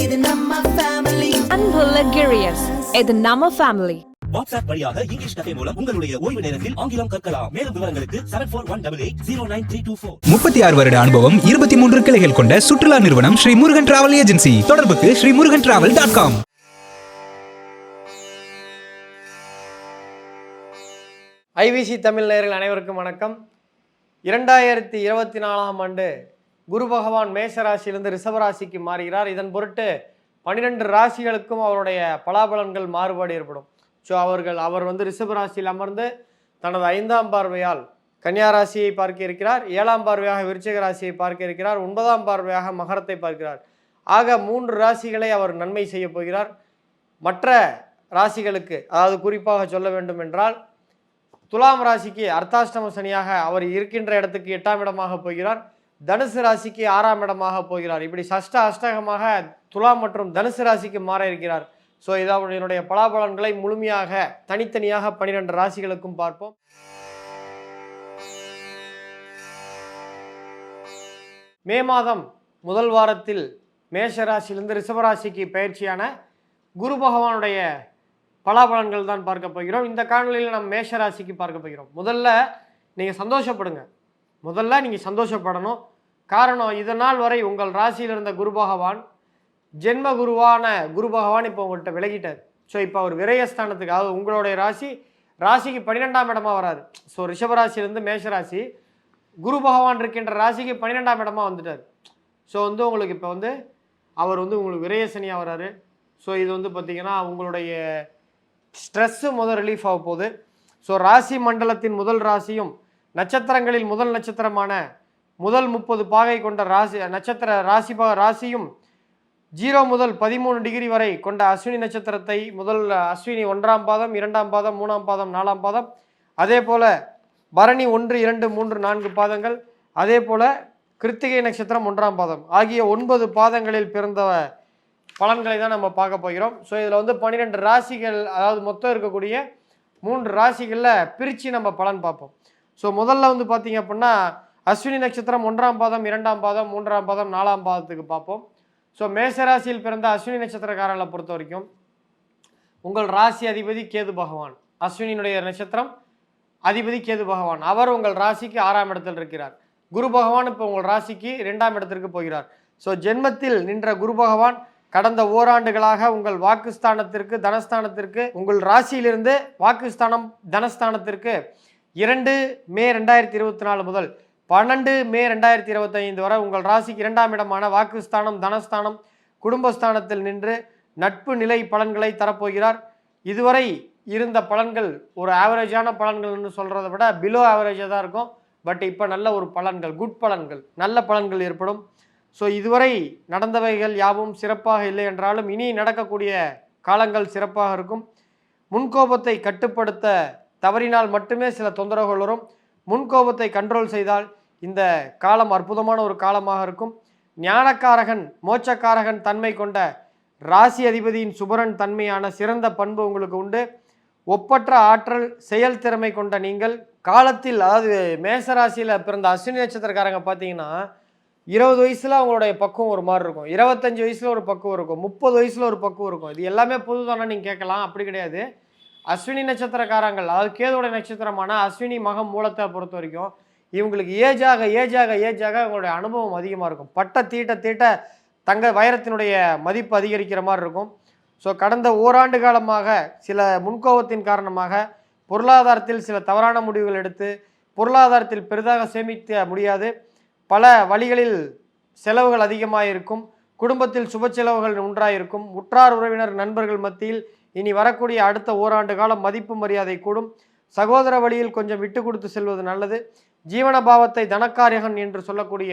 இது நம்ம family WhatsApp வழியாக இங்கிலீஷ் கதை மூலம் உங்களுடைய ஓய்வு நேரத்தில் ஆங்கிலம் கற்கலாம். மேலும் விவரங்களுக்கு seven four one double eight zero nine three two four முப்பத்தி ஆறு வருட அனுபவம் இருபத்தி மூன்று கிளைகள் கொண்ட சுற்றுலா நிறுவனம் ஸ்ரீ முருகன் டிராவல் ஏஜென்சி தொடர்புக்கு Sri Murugan travel dot com IVC Tamil நேயர்கள் அனைவருக்கும் வணக்கம். இரண்டாயிரத்தி இருபத்தி நாலாம் ஆண்டு குரு பகவான் மேஷ ரிஷபராசிக்கு ராசிக்கு மாறுகிறார். இதன் பொருட்டு பன்னிரெண்டு ராசிகளுக்கும் அவருடைய பலாபலன்கள் மாறுபாடு ஏற்படும். ஸோ அவர்கள் அவர் வந்து ரிஷபராசியில் அமர்ந்து தனது ஐந்தாம் பார்வையால் கன்னியா ராசியை பார்க்க இருக்கிறார். ஏழாம் பார்வையாக விருச்சிக ராசியை பார்க்க இருக்கிறார். ஒன்பதாம் பார்வையாக மகரத்தை பார்க்கிறார். ஆக மூன்று ராசிகளை அவர் நன்மை செய்ய போகிறார். மற்ற ராசிகளுக்கு அதாவது குறிப்பாக சொல்ல வேண்டும் என்றால் துலாம் ராசிக்கு அர்த்தாஷ்டம சனியாக அவர் இருக்கின்ற இடத்துக்கு எட்டாம் இடமாக போகிறார். தனுசு ராசிக்கு ஆறாம் இடமாக போகிறார். இப்படி சஷ்ட அஷ்டகமாக துலாம் மற்றும் தனுசு ராசிக்கு மாற இருக்கிறார். ஸோ இதான் என்னுடைய பலாபலன்களை முழுமையாக தனித்தனியாக பன்னிரெண்டு ராசிகளுக்கும் பார்ப்போம். மே மாதம் முதல் வாரத்தில் மேஷராசியிலிருந்து ரிஷபராசிக்கு பயிற்சியான குரு பகவானுடைய பலாபலன்கள் தான் பார்க்க போகிறோம். இந்த காணொலியில் நம்ம மேஷ ராசிக்கு பார்க்க போகிறோம். முதல்ல நீங்கள் சந்தோஷப்படுங்க. முதல்ல நீங்கள் சந்தோஷப்படணும். காரணம் இதனால் வரை உங்கள் ராசியில் இருந்த குரு பகவான் ஜென்ம குருவான குரு பகவான் இப்போ உங்கள்கிட்ட விலகிட்டார். ஸோ இப்போ அவர் விரயஸ்தானத்துக்கு அதாவது உங்களுடைய ராசி ராசிக்கு பன்னிரெண்டாம் இடமா வராது ஸோ ரிஷபராசிலேருந்து மேஷராசி குரு பகவான் இருக்கின்ற ராசிக்கு பன்னிரெண்டாம் இடமா வந்துட்டார். ஸோ வந்து உங்களுக்கு இப்போ வந்து அவர் வந்து உங்களுக்கு விரயசனியாக வராரு. ஸோ இது வந்து பார்த்தீங்கன்னா உங்களுடைய ஸ்ட்ரெஸ்ஸு முதல் ரிலீஃப் ஆக போகுது. ஸோ ராசி மண்டலத்தின் முதல் ராசியும் நட்சத்திரங்களில் முதல் நட்சத்திரமான முதல் முப்பது பாகை கொண்ட ராசி நட்சத்திர ராசி ராசியும் ஜீரோ முதல் பதிமூணு டிகிரி வரை கொண்ட அஸ்வினி நட்சத்திரத்தை முதல் அஸ்வினி ஒன்றாம் பாதம் இரண்டாம் பாதம் மூணாம் பாதம் நாலாம் பாதம். அதே போல் பரணி ஒன்று இரண்டு மூன்று நான்கு பாதங்கள். அதே போல் கிருத்திகை நட்சத்திரம் ஒன்றாம் பாதம். ஆகிய ஒன்பது பாதங்களில் பிறந்த பலன்களை தான் நம்ம பார்க்க போகிறோம். ஸோ இதில் வந்து பன்னிரெண்டு ராசிகள் அதாவது மொத்தம் இருக்கக்கூடிய மூன்று ராசிகளில் பிரித்து நம்ம பலன் பார்ப்போம். ஸோ முதல்ல வந்து பார்த்தீங்க அப்படின்னா அஸ்வினி நட்சத்திரம் ஒன்றாம் பாதம் இரண்டாம் பாதம் மூன்றாம் பாதம் நாலாம் பாதத்துக்கு பார்ப்போம் ஸோ மேசராசியில் பிறந்த அஸ்வினி நட்சத்திரக்காரர்களை பொறுத்த வரைக்கும் உங்கள் ராசி அதிபதி கேது பகவான். அஸ்வினியினுடைய நட்சத்திரம் அதிபதி கேது பகவான். அவர் உங்கள் ராசிக்கு ஆறாம் இடத்தில் இருக்கிறார். குரு பகவான் இப்போ உங்கள் ராசிக்கு இரண்டாம் இடத்திற்கு போகிறார். ஸோ ஜென்மத்தில் நின்ற குரு பகவான் கடந்த ஓராண்டுகளாக உங்கள் வாக்குஸ்தானத்திற்கு தனஸ்தானத்திற்கு உங்கள் ராசியிலிருந்து வாக்குஸ்தானம் தனஸ்தானத்திற்கு இரண்டு மே ரெண்டாயிரத்தி இருபத்தி நாலு முதல் பன்னெண்டு மே ரெண்டாயிரத்தி இருபத்தைந்து வரை உங்கள் ராசிக்கு இரண்டாம் இடமான வாக்குஸ்தானம் தனஸ்தானம் குடும்பஸ்தானத்தில் நின்று நட்பு நிலை பலன்களை தரப்போகிறார். இதுவரை இருந்த பலன்கள் ஒரு ஆவரேஜான பலன்கள்னு சொல்கிறத விட பிலோ ஆவரேஜாக தான் இருக்கும். பட் இப்போ நல்ல ஒரு பலன்கள் குட் பலன்கள் நல்ல பலன்கள் ஏற்படும். ஸோ இதுவரை நடந்தவைகள் யாவும் சிறப்பாக இல்லை என்றாலும் இனி நடக்கக்கூடிய காலங்கள் சிறப்பாக இருக்கும். முன்கோபத்தை கட்டுப்படுத்த தவறினால் மட்டுமே சில தொந்தரவுகள் வரும். முன்கோபத்தை கண்ட்ரோல் செய்தால் இந்த காலம் அற்புதமான ஒரு காலமாக இருக்கும். ஞானக்காரகன் மோட்சக்காரகன் தன்மை கொண்ட ராசி அதிபதியின் சுபரன் தன்மையான சிறந்த பண்பு உங்களுக்கு உண்டு. ஒப்பற்ற ஆற்றல் செயல் திறமை கொண்ட நீங்கள் காலத்தில் அதாவது மேசராசியில் பிறந்த அஸ்வினி நட்சத்திரக்காரங்க பார்த்தீங்கன்னா இருபது வயசில் அவங்களுடைய பக்குவம் ஒரு மாதிரி இருக்கும். இருபத்தஞ்சி வயசில் ஒரு பக்குவம் இருக்கும். முப்பது வயசில் ஒரு பக்குவம் இருக்கும். இது எல்லாமே புதுதானே நீங்கள் கேட்கலாம். அப்படி கிடையாது. அஸ்வினி நட்சத்திரக்காரங்கள் அதாவது கேதுவோட நட்சத்திரமான அஸ்வினி மகம் மூலத்தை பொறுத்த வரைக்கும் இவங்களுக்கு ஏஜாக ஏஜாக ஏஜாக அவங்களுடைய அனுபவம் அதிகமாக இருக்கும். பட்ட தீட்ட தீட்ட தங்க வைரத்தினுடைய மதிப்பு அதிகரிக்கிற மாதிரி இருக்கும். ஸோ கடந்த ஓராண்டு காலமாக சில முன்கோபத்தின் காரணமாக பொருளாதாரத்தில் சில தவறான முடிவுகள் எடுத்து பொருளாதாரத்தில் பெரிதாக சேமிக்க முடியாது. பல வழிகளில் செலவுகள் அதிகமாக இருக்கும் குடும்பத்தில் சுப செலவுகள் உண்டாயிருக்கும் உற்றார் உறவினர் நண்பர்கள் மத்தியில் இனி வரக்கூடிய அடுத்த ஓராண்டு காலம் மதிப்பு மரியாதை கூடும். சகோதர வழியில் கொஞ்சம் விட்டு கொடுத்து செல்வது நல்லது. ஜீவன பாவத்தை தனக்காரியகன் என்று சொல்லக்கூடிய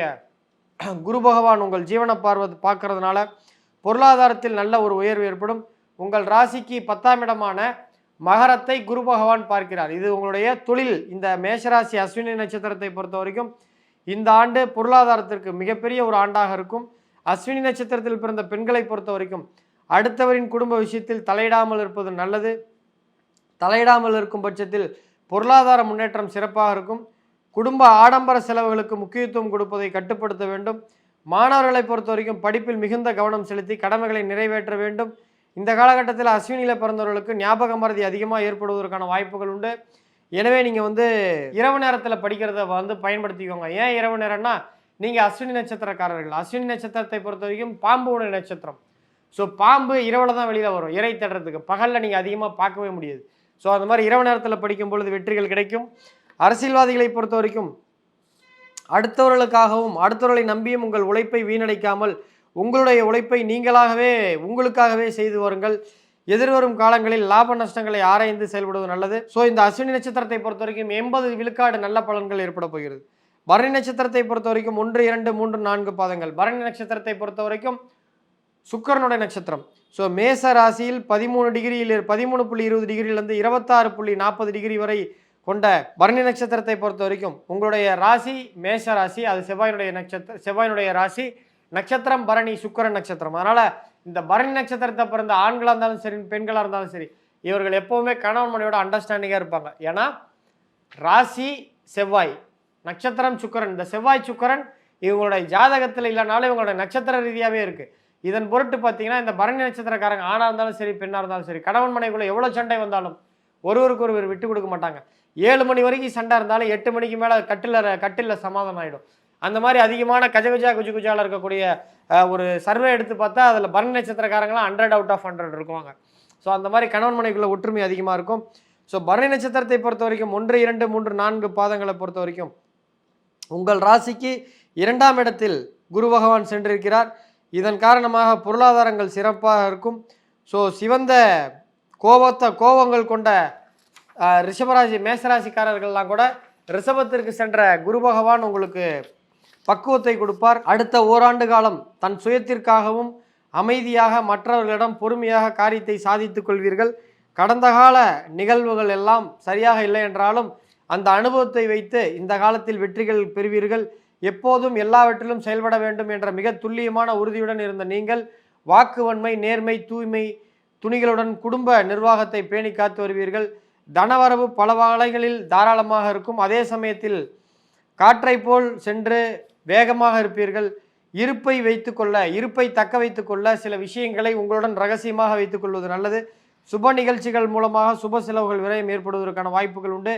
குரு பகவான் உங்கள் ஜீவன பார்வது பார்க்கறதுனால பொருளாதாரத்தில் நல்ல ஒரு உயர்வு ஏற்படும். உங்கள் ராசிக்கு பத்தாம் இடமான மகரத்தை குரு பகவான் பார்க்கிறார். இது உங்களுடைய தொழில். இந்த மேஷராசி அஸ்வினி நட்சத்திரத்தை பொறுத்த வரைக்கும் இந்த ஆண்டு பொருளாதாரத்திற்கு மிகப்பெரிய ஒரு ஆண்டாக இருக்கும். அஸ்வினி நட்சத்திரத்தில் பிறந்த பெண்களை பொறுத்த வரைக்கும் அடுத்தவரின் குடும்ப விஷயத்தில் தலையிடாமல் இருப்பது நல்லது. தலையிடாமல் இருக்கும் பட்சத்தில் பொருளாதார முன்னேற்றம் சிறப்பாக இருக்கும். குடும்ப ஆடம்பர செலவுகளுக்கு முக்கியத்துவம் கொடுப்பதை கட்டுப்படுத்த வேண்டும். மாணவர்களை பொறுத்த வரைக்கும் படிப்பில் மிகுந்த கவனம் செலுத்தி கடமைகளை நிறைவேற்ற வேண்டும். இந்த காலகட்டத்தில் அஸ்வினியில் பிறந்தவர்களுக்கு ஞாபக மறதி அதிகமாக ஏற்படுவதற்கான வாய்ப்புகள் உண்டு. எனவே நீங்கள் வந்து இரவு நேரத்தில் படிக்கிறத வந்து பயன்படுத்திக்கோங்க. ஏன் இரவு நேரம்னா நீங்கள் அஸ்வினி நட்சத்திரக்காரர்கள். அஸ்வினி நட்சத்திரத்தை பொறுத்த வரைக்கும் பாம்பு உணவு நட்சத்திரம். ஸோ பாம்பு இரவில் தான் வெளியில் வரும். இறை தேடுறதுக்கு. பகலில் நீங்கள் அதிகமாக பார்க்கவே முடியாது. ஸோ அந்த மாதிரி இரவு நேரத்தில் படிக்கும் பொழுது வெற்றிகள் கிடைக்கும். அரசியல்வாதிகளை பொறுத்த வரைக்கும் அடுத்தவர்களுக்காகவும் அடுத்தவர்களை நம்பியும் உங்கள் உழைப்பை வீணடைக்காமல் உங்களுடைய உழைப்பை நீங்களாகவே உங்களுக்காகவே செய்து வருங்கள். எதிர்வரும் காலங்களில் லாப நஷ்டங்களை ஆராய்ந்து செயல்படுவது நல்லது. ஸோ இந்த அஸ்வினி நட்சத்திரத்தை பொறுத்த வரைக்கும் எண்பது விழுக்காடு நல்ல பலன்கள் ஏற்பட போகிறது. பரணி நட்சத்திரத்தை பொறுத்த வரைக்கும் ஒன்று இரண்டு மூன்று நான்கு பாதங்கள். பரணி நட்சத்திரத்தை பொறுத்த வரைக்கும் சுக்கரனுடைய நட்சத்திரம். ஸோ மேச ராசியில் பதிமூணு டிகிரியில் பதிமூணு புள்ளி இருபது டிகிரியிலேருந்து இருபத்தாறு புள்ளி நாற்பது டிகிரி வரை கொண்ட பரணி நட்சத்திரத்தை பொறுத்த வரைக்கும் உங்களுடைய ராசி மேஷ ராசி அது செவ்வாயினுடைய நட்சத்திர செவ்வாயினுடைய ராசி நட்சத்திரம் பரணி சுக்கரன் நட்சத்திரம். அதனால் இந்த பரணி நட்சத்திரத்தை பிறந்த ஆண்களாக இருந்தாலும் சரி பெண்களாக இருந்தாலும் சரி இவர்கள் எப்போவுமே கணவன் மனைவியோட அண்டர்ஸ்டாண்டிங்காக இருப்பாங்க. ஏன்னா ராசி செவ்வாய் நட்சத்திரம் சுக்கரன். இந்த செவ்வாய் சுக்கரன் இவங்களுடைய ஜாதகத்தில் இல்லைனாலும் இவங்களோட நட்சத்திர ரீதியாகவே இருக்குது இதன் பொருட்டு பார்த்தீங்கன்னா இந்த பரணி நட்சத்திரக்காரங்க ஆணாக இருந்தாலும் சரி பெண்ணாக இருந்தாலும் சரி கணவன் மனைக்குள்ளே எவ்வளோ சண்டை வந்தாலும் ஒருவருக்கு ஒருவர் விட்டு கொடுக்க மாட்டாங்க. ஏழு மணி வரைக்கும் சண்டை இருந்தாலும் எட்டு மணிக்கு மேலே கட்டில் கட்டில் சமாதானம் ஆகிடும் அந்த மாதிரி அதிகமான கஜகஜா குஜு குஜால இருக்கக்கூடிய ஒரு சர்வே எடுத்து பார்த்தா அதில் பரணி நட்சத்திரக்காரங்களாம் ஹண்ட்ரட் அவுட் ஆஃப் ஹண்ட்ரட் இருக்குவாங்க. ஸோ அந்த மாதிரி கணவன் மனைக்குள்ளே ஒற்றுமை அதிகமாக இருக்கும். ஸோ பரணி நட்சத்திரத்தை பொறுத்த வரைக்கும் ஒன்று இரண்டு மூன்று நான்கு பாதங்களை பொறுத்த வரைக்கும் உங்கள் ராசிக்கு இரண்டாம் இடத்தில் குரு பகவான் சென்றிருக்கிறார். இதன் காரணமாக பொருளாதாரங்கள் சிறப்பாக இருக்கும். ஸோ சிவந்த கோபத்தை கோபங்கள் கொண்ட ரிஷபராசி மேசராசிக்காரர்கள்லாம் கூட ரிஷபத்திற்கு சென்ற குரு பகவான் உங்களுக்கு பக்குவத்தை கொடுப்பார். அடுத்த ஓராண்டு காலம் தன் சுயத்திற்காகவும் அமைதியாக மற்றவர்களிடம் பொறுமையாக காரியத்தை சாதித்துக் கொள்வீர்கள். கடந்த கால நிகழ்வுகள் எல்லாம் சரியாக இல்லை என்றாலும் அந்த அனுபவத்தை வைத்து இந்த காலத்தில் வெற்றிகள் பெறுவீர்கள். எப்போதும் எல்லாவற்றிலும் செயல்பட வேண்டும் என்ற மிக துல்லியமான உறுதியுடன் இருந்த நீங்கள் வாக்குவன்மை நேர்மை தூய்மை துணிகளுடன் குடும்ப நிர்வாகத்தை பேணி காத்து வருவீர்கள். தனவரவு பல வகைகளில் தாராளமாக இருக்கும். அதே சமயத்தில் காற்றை போல் சென்று வேகமாக இருப்பீர்கள். இருப்பை வைத்துக்கொள்ள இருப்பை தக்க வைத்துக்கொள்ள சில விஷயங்களை உங்களுடன் ரகசியமாக வைத்துக்கொள்வது நல்லது. சுப நிகழ்ச்சிகள் மூலமாக சுப செலவுகள் விரயம் ஏற்படுவதற்கான வாய்ப்புகள் உண்டு.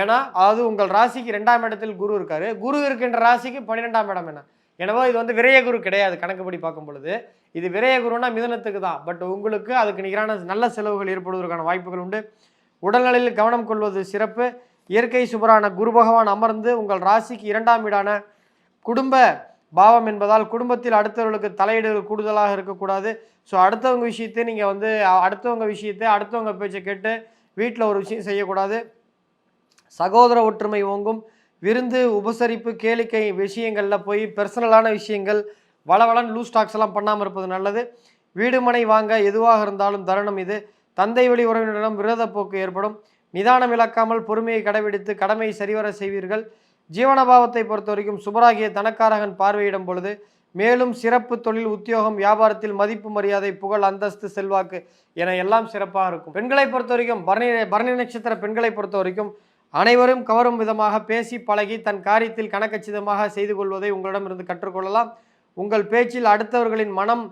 ஏன்னா அதாவது உங்கள் ராசிக்கு ரெண்டாம் இடத்தில் குரு இருக்காரு. குரு இருக்கின்ற ராசிக்கு பன்னிரெண்டாம் இடம் என்ன? எனவே இது வந்து விரய குரு கிடையாது கணக்குப்படி பார்க்கும் பொழுது. இது விரய குருன்னா மிதனத்துக்கு தான். பட் உங்களுக்கு அதுக்கு நிகரான நல்ல செலவுகள் ஏற்படுவதற்கான வாய்ப்புகள் உண்டு. உடல்நலையில் கவனம் கொள்வது சிறப்பு. இயற்கை சுபரான குரு பகவான் அமர்ந்து உங்கள் ராசிக்கு இரண்டாம் வீடான குடும்ப பாவம் என்பதால் குடும்பத்தில் அடுத்தவர்களுக்கு தலையீடுகள் கூடுதலாக இருக்கக்கூடாது. ஸோ அடுத்தவங்க விஷயத்தை நீங்கள் வந்து அடுத்தவங்க விஷயத்தை அடுத்தவங்க பேச்சை கேட்டு வீட்டில் ஒரு விஷயம் செய்யக்கூடாது. சகோதர ஒற்றுமை ஓங்கும். விருந்து உபசரிப்பு கேளிக்கை விஷயங்களில் போய் பர்சனலான விஷயங்கள் வளவளன் லூஸ் ஸ்டாக்ஸ் எல்லாம் பண்ணாமல் இருப்பது நல்லது. வீடு மனை வாங்க எதுவாக இருந்தாலும் தருணம் இது. தந்தை வழி உறவினரிடம் விரோத போக்கு ஏற்படும். நிதானம் இழக்காமல் பொறுமையை கடைபிடித்து கடமையை சரிவர செய்வீர்கள். ஜீவனபாவத்தை பொறுத்த வரைக்கும் சுபராகிய தனக்காரகன் பார்வையிடும் பொழுது மேலும் சிறப்பு தொழில் உத்தியோகம் வியாபாரத்தில் மதிப்பு மரியாதை புகழ் அந்தஸ்து செல்வாக்கு என எல்லாம் சிறப்பாக இருக்கும். பெண்களை பொறுத்த வரைக்கும் பரணி பரணி நட்சத்திர பெண்களை பொறுத்த வரைக்கும் அனைவரும் கவரும் விதமாக பேசி பழகி தன் காரியத்தில் கணக்கச்சிதமாக செய்து கொள்வதை உங்களிடமிருந்து கற்றுக்கொள்ளலாம். உங்கள் பேச்சில் அடுத்தவர்களின் மனம்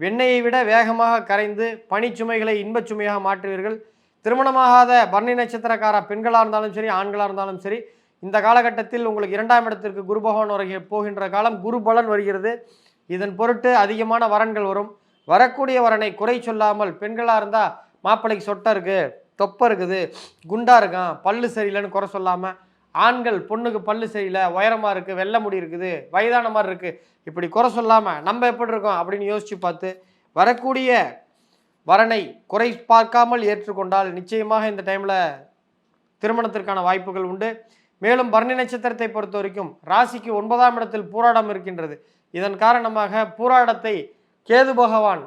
வெண்ணெயை விட வேகமாக கரைந்து பனிச்சுமைகளை இன்பச் சுமையாக மாற்றுவீர்கள். திருமணமாகாத பரணி நட்சத்திரக்கார பெண்களாக இருந்தாலும் சரி ஆண்களாக இருந்தாலும் சரி இந்த காலகட்டத்தில் உங்களுக்கு இரண்டாம் இடத்திற்கு குரு பகவான் வருகை போகின்ற காலம் குரு பலன் வருகிறது. இதன் பொருட்டு அதிகமான வரன்கள் வரும். வரக்கூடிய வரனை குறை சொல்லாமல் பெண்களாக இருந்தால் மாப்பிள்ளைக்கு சொட்டை இருக்குது தொப்பை இருக்குது குண்டாக இருக்கான் பல்லு சரியில்லைன்னு குறை சொல்லாமல் ஆண்கள் பொண்ணுக்கு பல்லு சரியில்லை உயரமாக இருக்குது வெள்ளை முடி இருக்குது வயதான மாதிரி இருக்குது இப்படி குறை சொல்லாமல் நம்ம எப்படி இருக்கோம் அப்படின்னு யோசித்து பார்த்து வரக்கூடிய வரனை குறை பார்க்காமல் ஏற்றுக்கொண்டால் நிச்சயமாக இந்த டைமில் திருமணத்திற்கான வாய்ப்புகள் உண்டு. மேலும் பரணி நட்சத்திரத்தை பொறுத்த வரைக்கும் ராசிக்கு ஒன்பதாம் இடத்தில் பூராடம் இருக்கின்றது. இதன் காரணமாக பூராடத்தை கேது பகவான்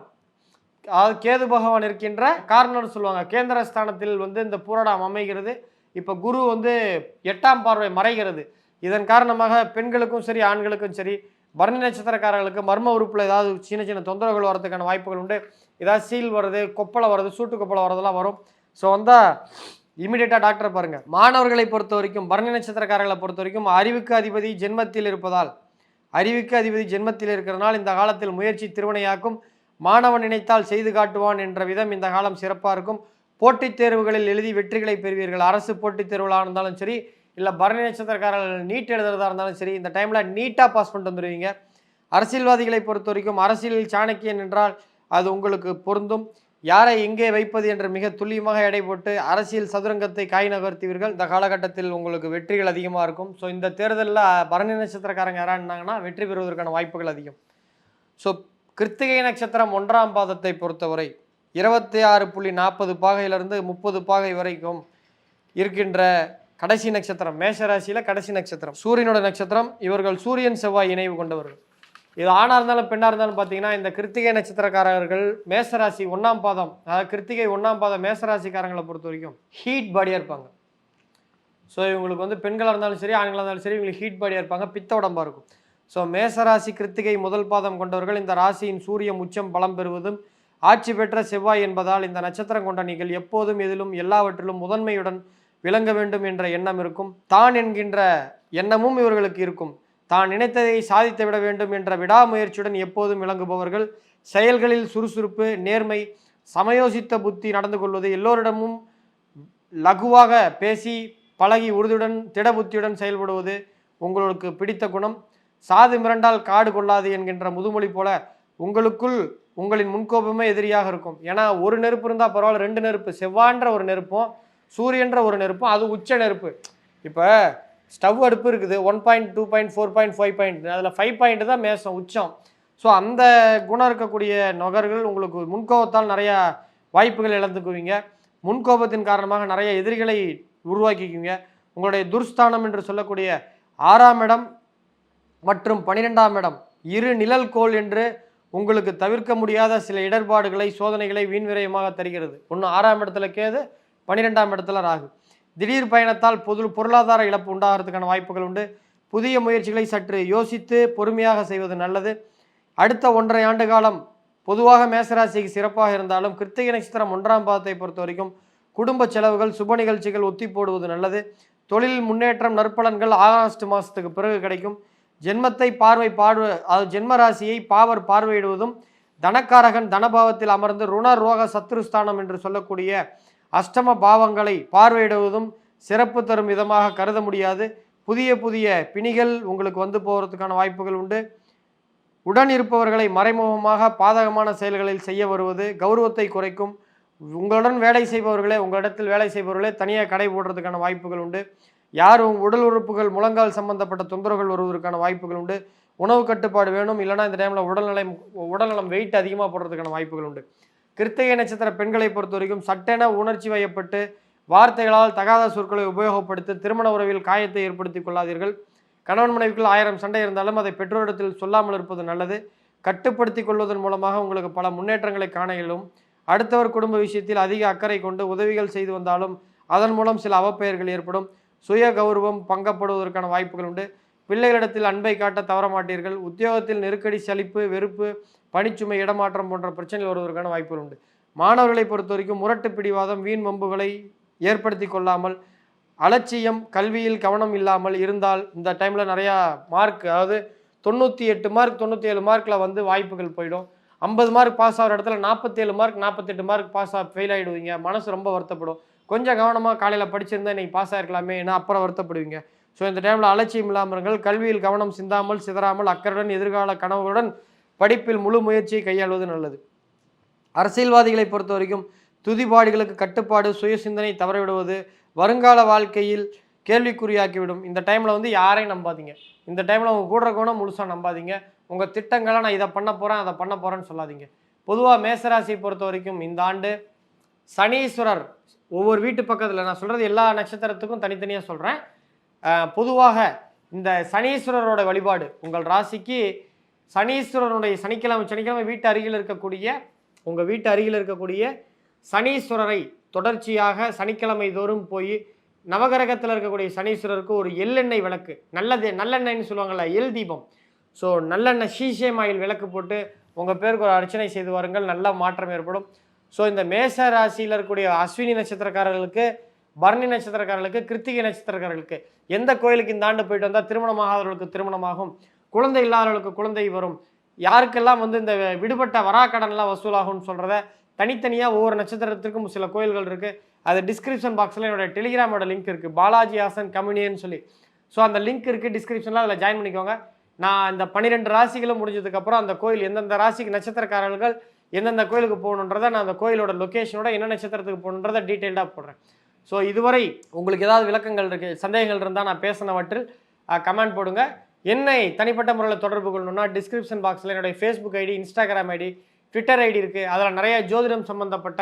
அதாவது கேது பகவான் இருக்கின்ற காரணம்னு சொல்லுவாங்க. கேந்திர ஸ்தானத்தில் வந்து இந்த பூராடம் அமைகிறது. இப்போ குரு வந்து எட்டாம் பார்வை மறைகிறது. இதன் காரணமாக பெண்களுக்கும் சரி ஆண்களுக்கும் சரி பரணி நட்சத்திரக்காரர்களுக்கு மர்ம உறுப்பில் ஏதாவது சின்ன சின்ன தொந்தரவுகள் வரதுக்கான வாய்ப்புகள் உண்டு. ஏதாவது சீல் வருது கொப்பளை வருது சூட்டு கொப்பளை வரதெல்லாம் வரும். ஸோ வந்தால் இமிடியேட்டாக டாக்டரை பாருங்கள் மாணவர்களை பொறுத்த வரைக்கும் பரணி நட்சத்திரக்காரர்களை பொறுத்த வரைக்கும் அறிவுக்கு அதிபதி ஜென்மத்தில் இருப்பதால் அறிவுக்கு அதிபதி ஜென்மத்தில் இருக்கிறனால் இந்த காலத்தில் முயற்சி திருவினையாக்கும். மாணவன் நினைத்தால் செய்து காட்டுவான் என்ற விதம் இந்த காலம் சிறப்பாக இருக்கும். போட்டித் தேர்வுகளில் எழுதி வெற்றிகளை பெறுவீர்கள். அரசு போட்டித் தேர்வுகளாக இருந்தாலும் சரி இல்லை பரணி நட்சத்திரக்காரர்கள் நீட் எழுதுறதா இருந்தாலும் சரி இந்த டைமில் நீட்டாக பாஸ் பண்ணிட்டு வந்துடுவீங்க அரசியல்வாதிகளை பொறுத்த வரைக்கும் அரசியலில் சாணக்கியன் என்றால் அது உங்களுக்கு பொருந்தும். யாரை எங்கே வைப்பது என்று மிக துல்லியமாக எடை போட்டு அரசியல் சதுரங்கத்தை காய் நகர்த்துவீர்கள். இந்த காலகட்டத்தில் உங்களுக்கு வெற்றிகள் அதிகமாக இருக்கும். ஸோ இந்த தேர்தலில் பரணி நட்சத்திரக்காரங்க யாராக இருந்தாங்கன்னா வெற்றி பெறுவதற்கான வாய்ப்புகள் அதிகம். ஸோ கிருத்திகை நட்சத்திரம் ஒன்றாம் பாதத்தை பொறுத்தவரை இருபத்தி ஆறு புள்ளி நாற்பது பாகையிலிருந்து முப்பது பாகை வரைக்கும் இருக்கின்ற கடைசி நட்சத்திரம் மேஷராசியில் கடைசி நட்சத்திரம். சூரியனோட நட்சத்திரம் இவர்கள் சூரியன் செவ்வாய் இணைவு கொண்டவர்கள். இது ஆணாக இருந்தாலும் பெண்ணாக இருந்தாலும் பார்த்தீங்கன்னா இந்த கிருத்திகை நட்சத்திரக்காரர்கள் மேசராசி ஒன்றாம் பாதம் அதாவது கிருத்திகை ஒன்றாம் பாதம் மேசராசிக்காரங்களை பொறுத்த வரைக்கும் ஹீட் பாடியாக இருப்பாங்க. ஸோ இவங்களுக்கு வந்து பெண்களாக இருந்தாலும் சரி ஆண்களாக இருந்தாலும் சரி இவங்களுக்கு ஹீட் பாடியாக இருப்பாங்க பித்த உடம்பாக இருக்கும். ஸோ மேசராசி கிருத்திகை முதல் பாதம் கொண்டவர்கள் இந்த ராசியின் சூரியன் உச்சம் பலம் பெறுவதும் ஆட்சி பெற்ற செவ்வாய் என்பதால் இந்த நட்சத்திரம் கொண்ட நீங்கள் எப்போதும் எதிலும் எல்லாவற்றிலும் முதன்மையுடன் விளங்க வேண்டும் என்ற எண்ணம் இருக்கும். தான் என்கின்ற எண்ணமும் இவர்களுக்கு இருக்கும். தான் நினைத்ததை சாதித்து விட வேண்டும் என்ற விடாமுயற்சியுடன் எப்போதும் விளங்குபவர்கள் செயல்களில் சுறுசுறுப்பு நேர்மை சமயோசித்த புத்தி நடந்து கொள்வது எல்லோரிடமும் லகுவாக பேசி பழகி உறுதியுடன் திடபுத்தியுடன் செயல்படுவது உங்களுக்கு பிடித்த குணம். சாது மிரண்டால் காடு கொள்ளாது என்கின்ற முதுமொழி போல உங்களுக்குள் உங்களின் முன்கோபமே எதிரியாக இருக்கும். ஏன்னா ஒரு நெருப்பு இருந்தால் பரவாயில்ல ரெண்டு நெருப்பு. செவ்வான்ற ஒரு நெருப்பும் சூரியன்ற ஒரு நெருப்பும் அது உச்ச நெருப்பு. இப்போ ஸ்டவ் அடுப்பு இருக்குது one point two point four point five point அதில் ஃபைவ் பாயிண்ட் தான் மேசம் உச்சம். ஸோ அந்த குணம் இருக்கக்கூடிய நுகர்கள் உங்களுக்கு முன்கோபத்தால் நிறையா வாய்ப்புகள் இழந்துக்குவீங்க. முன்கோபத்தின் காரணமாக நிறைய எதிரிகளை உருவாக்கிக்குவீங்க. உங்களுடைய துர்ஸ்தானம் என்று சொல்லக்கூடிய ஆறாம் இடம் மற்றும் பனிரெண்டாம் இடம் இரு நிழல் கோள் என்று உங்களுக்கு தவிர்க்க முடியாத சில இடர்பாடுகளை சோதனைகளை வீண்விரயமாக தருகிறது. ஒன்று ஆறாம் இடத்துல கேது பனிரெண்டாம் இடத்துல ராகு. திடீர் பயணத்தால் பொது பொருளாதார இழப்பு உண்டாகிறதுக்கான வாய்ப்புகள் உண்டு. புதிய முயற்சிகளை சற்று யோசித்து பொறுமையாக செய்வது நல்லது. அடுத்த ஒன்றரை ஆண்டு காலம் பொதுவாக மேசராசிக்கு சிறப்பாக இருந்தாலும் கிருத்திகை நட்சத்திரம் ஒன்றாம் பாதத்தை பொறுத்த வரைக்கும் குடும்ப செலவுகள் சுப நிகழ்ச்சிகள் ஒத்தி போடுவது நல்லது. தொழில் முன்னேற்றம் நற்பலன்கள் ஆகஸ்ட் மாதத்துக்கு பிறகு கிடைக்கும். ஜென்மத்தை பார்வை பார்வை அதாவது ஜென்மராசியை பாவர் பார்வையிடுவதும் தனக்காரகன் தனபாவத்தில் அமர்ந்து ருண ரோக சத்ருஸ்தானம் என்று சொல்லக்கூடிய அஷ்டம பாவங்களை பார்வையிடுவதும் சிறப்பு தரும் விதமாக கருத முடியாது. புதிய புதிய பிணிகள் உங்களுக்கு வந்து போகிறதுக்கான வாய்ப்புகள் உண்டு. உடன் இருப்பவர்களை மறைமுகமாக பாதகமான செயல்களில் செய்ய வருவது கௌரவத்தை குறைக்கும். உங்களுடன் வேலை செய்பவர்களே உங்களிடத்தில் வேலை செய்பவர்களே தனியாக கடை போடுறதுக்கான வாய்ப்புகள் உண்டு. யாரும் உடல் உறுப்புகள் முழங்கால் சம்பந்தப்பட்ட தொந்தரவுகள் வருவதற்கான வாய்ப்புகள் உண்டு. உணவு கட்டுப்பாடு வேணும். இல்லைனா இந்த டைமில் உடல்நிலை உடல்நலம் வெயிட் அதிகமாக போடுறதுக்கான வாய்ப்புகள் உண்டு. கிருத்திகை நட்சத்திர பெண்களை பொறுத்த வரைக்கும் சட்டென உணர்ச்சி வயப்பட்டு வார்த்தைகளால் தகாத சொற்களை உபயோகப்படுத்தி திருமண உறவில் காயத்தை ஏற்படுத்திக் கொள்ளாதீர்கள். கணவன் மனைவிக்குள் ஆயிரம் சண்டை இருந்தாலும் அதை பெற்றோரிடத்தில் சொல்லாமல் இருப்பது நல்லது. கட்டுப்படுத்தி கொள்வதன் மூலமாக உங்களுக்கு பல முன்னேற்றங்களை காண இயலும். அடுத்தவர் குடும்ப விஷயத்தில் அதிக அக்கறை கொண்டு உதவிகள் செய்து வந்தாலும் அதன் மூலம் சில அவப்பெயர்கள் ஏற்படும். சுய கௌரவம் பங்கப்படுவதற்கான வாய்ப்புகள் உண்டு. பிள்ளைகளிடத்தில் அன்பை காட்ட தவற மாட்டீர்கள். உத்தியோகத்தில் நெருக்கடி சலிப்பு வெறுப்பு பணிச்சுமை இடமாற்றம் போன்ற பிரச்சனைகள் வருவதற்கான வாய்ப்புகள் உண்டு. மாணவர்களை பொறுத்த வரைக்கும் முரட்டு பிடிவாதம் வீண் வம்புகளை ஏற்படுத்தி கொள்ளாமல் அலட்சியம் கல்வியில் கவனம் இல்லாமல் இருந்தால் இந்த டைமில் நிறையா மார்க் அதாவது தொண்ணூற்றி எட்டு மார்க் தொண்ணூற்றி ஏழு மார்க்கில் வந்து வாய்ப்புகள் போயிடும். ஐம்பது மார்க் பாஸ் ஆகிற இடத்துல நாற்பத்தேழு மார்க் நாற்பத்தெட்டு மார்க் பாஸ் ஆக ஃபெயில் ஆகிடுவீங்க மனசு ரொம்ப வருத்தப்படும். கொஞ்சம் கவனமாக காலையில் படிச்சிருந்தா இன்றைக்கி பாஸ் ஆகிருக்கலாமே ஏன்னா அப்புறம் வருத்தப்படுவீங்க. ஸோ இந்த டைமில் அலட்சியம் இல்லாமல் கல்வியில் கவனம் சிந்தாமல் சிதறாமல் அக்கறையுடன் எதிர்கால கனவுகளுடன் படிப்பில் முழு முயற்சியை கையாள்வது நல்லது. அரசியல்வாதிகளை பொறுத்த வரைக்கும் துதிபாடிகளுக்கு கட்டுப்பாடு சுய சிந்தனை தவறவிடுவது வருங்கால வாழ்க்கையில் கேள்விக்குறியாக்கிவிடும். இந்த டைமில் வந்து யாரையும் நம்பாதீங்க. இந்த டைமில் உங்கள் கூட கோணம் முழுசாக நம்பாதீங்க. உங்கள் திட்டங்களை நான் இதை பண்ண போகிறேன் அதை பண்ண போகிறேன்னு சொல்லாதீங்க. பொதுவாக மேசராசியை பொறுத்த வரைக்கும் இந்த ஆண்டு சனீஸ்வரர் ஒவ்வொரு வீட்டு பக்கத்தில் நான் சொல்கிறது எல்லா நட்சத்திரத்துக்கும் தனித்தனியாக சொல்கிறேன் பொதுவாக இந்த சனீஸ்வரரோட வழிபாடு உங்கள் ராசிக்கு சனீஸ்வரனுடைய சனிக்கிழமை சனிக்கிழமை வீட்டு அருகில் இருக்கக்கூடிய உங்கள் வீட்டு அருகில் இருக்கக்கூடிய சனீஸ்வரரை தொடர்ச்சியாக சனிக்கிழமை தோறும் போய் நவகிரகத்தில் இருக்கக்கூடிய சனீஸ்வரருக்கு ஒரு எள்ளெண்ணெய் விளக்கு நல்லது நல்லெண்ணெய்னு சொல்லுவாங்கள்ல எல் தீபம். ஸோ நல்லெண்ணெய் சீசேம் ஆயில் விளக்கு போட்டு உங்கள் பேருக்கு ஒரு அர்ச்சனை செய்து வாருங்கள் நல்ல மாற்றம் ஏற்படும். ஸோ இந்த மேச ராசியில் இருக்கக்கூடிய அஸ்வினி நட்சத்திரக்காரர்களுக்கு பரணி நட்சத்திரக்காரர்களுக்கு கிருத்திகை நட்சத்திரக்காரர்களுக்கு எந்த கோயிலுக்கு இந்த ஆண்டு போயிட்டு வந்தால் திருமணமாகாதவர்களுக்கு திருமணமாகும் குழந்தை இல்லாதவர்களுக்கு குழந்தை வரும் யாருக்கெல்லாம் வந்து இந்த விடுபட்ட வராக்கடன்லாம் வசூலாகும்னு சொல்கிறத தனித்தனியாக ஒவ்வொரு நட்சத்திரத்திற்கும் சில கோயில்கள் இருக்குது அது டிஸ்கிரிப்ஷன் பாக்ஸில் என்னோட டெலிகிராமோட லிங்க் இருக்குது பாலாஜி ஹாசன் கம்யூனியன்னு சொல்லி. ஸோ அந்த லிங்க் இருக்குது டிஸ்கிரிப்ஷனில் அதில் ஜாயின் பண்ணிக்கோங்க. நான் இந்த பன்னிரெண்டு ராசிகளும் முடிஞ்சதுக்கப்புறம் அந்த கோயில் எந்தெந்த ராசிக்கு நட்சத்திரக்காரர்கள் எந்தெந்த கோயிலுக்கு போகணுன்றதை நான் அந்த கோயிலோட லொக்கேஷனோட என்ன நட்சத்திரத்துக்கு போகணுன்றதை டீட்டெயில்டாக போடுறேன். ஸோ இதுவரை உங்களுக்கு ஏதாவது விளக்கங்கள் இருக்குது சந்தேகங்கள் இருந்தால் நான் பேசினவற்றில் கமெண்ட் போடுங்க. என்னை தனிப்பட்ட முறையில் தொடர்பு கொள்ளணும்னா டிஸ்கிரிப்ஷன் பாக்ஸில் என்னுடைய Facebook ID Instagram ID Twitter ID இருக்குது அதில் நிறைய ஜோதிடம் சம்மந்தப்பட்ட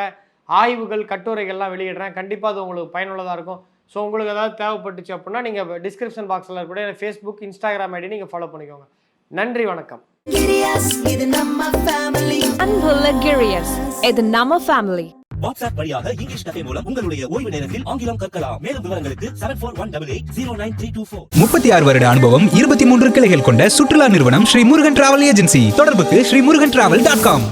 ஆய்வுகள் கட்டுரைகள்லாம் வெளியிடுறேன். கண்டிப்பாக அது உங்களுக்கு பயனுள்ளதாக இருக்கும். ஸோ உங்களுக்கு ஏதாவது தேவைப்பட்டுச்சு அப்படின்னா நீங்கள் டிஸ்கிரிப்ஷன் பாக்ஸில் இருக்கக்கூடிய ஃபேஸ்புக் இன்ஸ்டாகிராம் ஐடி நீங்கள் ஃபாலோ பண்ணிக்கோங்க. நன்றி வணக்கம். அன்புள்ள கிரியஸ் இது நம்ம ஃபேமிலி வாட்ஸ்அப் வழியாக இங்கிலீஷ் கதை மூலம் உங்களுடைய ஓய்வு நேரத்தில் ஆங்கிலம் கற்கலாம். மேலும் விவரங்களுக்கு seven four one double eight zero nine three two four முப்பத்தி ஆறு வருட அனுபவம் இருபத்தி மூன்று கிளைகள் கொண்ட சுற்றுலா நிறுவனம் ஸ்ரீ முருகன் டிராவல் ஏஜென்சி தொடர்புக்கு Sri Murugan travel dot com